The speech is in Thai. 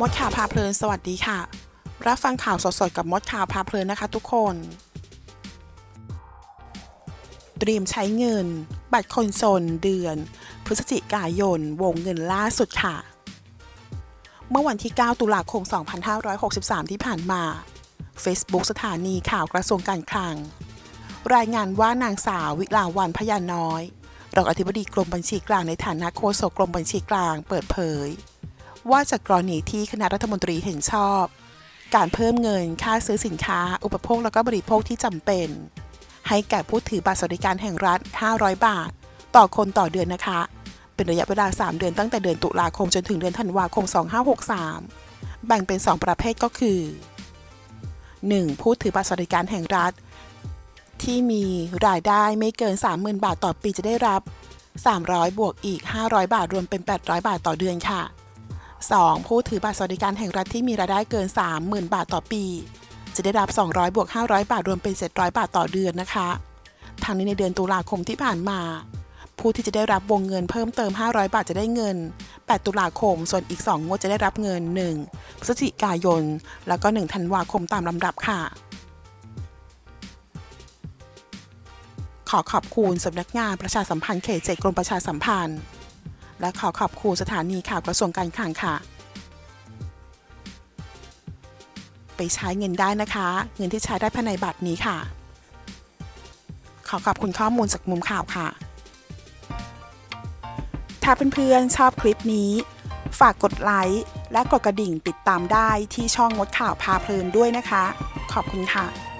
มดข่าวพาเพลิน สวัสดีค่ะ รับฟังข่าวสดๆ กับมดข่าวพาเพลินนะคะทุกคน เตรียมใช้เงิน บัตรคนจนเดือน พฤศจิกายน วงเงินล่าสุดค่ะ เมื่อวันที่ 9 ตุลาคม 2563 ที่ผ่านมา Facebook สถานีข่าวกระทรวงการคลัง รายงานว่านางสาววิลาวันพยาน้อย รองอธิบดีกรมบัญชีกลางในฐานะโฆษกกรมบัญชีกลางเปิดเผย ว่าจากกรณีที่คณะรัฐมนตรีเห็นชอบ การเพิ่มเงินค่าซื้อสินค้า อุปโภคและก็บริโภคที่จำเป็น ให้แก่ผู้ถือบัตรสวัสดิการแห่งรัฐ 500 บาท ต่อคนต่อเดือนนะคะ เป็นระยะเวลา 3 เดือนตั้งแต่เดือนตุลาคมจนถึงเดือนธันวาคม 2563 แบ่งเป็น 2 ประเภทก็คือ 1. ผู้ถือบัตรสวัสดิการแห่งรัฐ ที่มีรายได้ไม่เกิน 30,000 บาทต่อปีจะได้รับ 300 บวกอีก 500 บาทรวมเป็น 800 บาทต่อเดือนค่ะ 2. ผู้ถือบัตรสวัสดิการแห่งรัฐที่มีรายได้เกิน 30,000 บาทต่อปี จะได้รับ 200บวก500 บาทรวมเป็น 700 บาทต่อเดือนนะคะทางนี้ในเดือนตุลาคมที่ผ่านมา ผู้ที่จะได้รับวงเงินเพิ่มเติม 500 บาทจะได้เงิน 8 ตุลาคม ส่วนอีก 2 งวดจะได้รับเงิน 1 พฤศจิกายน แล้วก็ 1 ธันวาคมตามลำดับค่ะ ขอขอบคุณสำนักงานประชาสัมพันธ์เขตเจ็ดกรมประชาสัมพันธ์ และขอขอบคุณสถานีข่าวกระทรวงการคลังค่ะ ไปใช้เงินได้นะคะ เงินที่ใช้ได้ภายในบัตรนี้ค่ะ ขอขอบคุณข้อมูลจากมุมข่าวค่ะ ถ้าเพื่อนๆชอบคลิปนี้ ฝากกดไลค์และกดกระดิ่งติดตามได้ที่ช่องมดข่าวพาเพลินด้วยนะคะ ขอบคุณค่ะ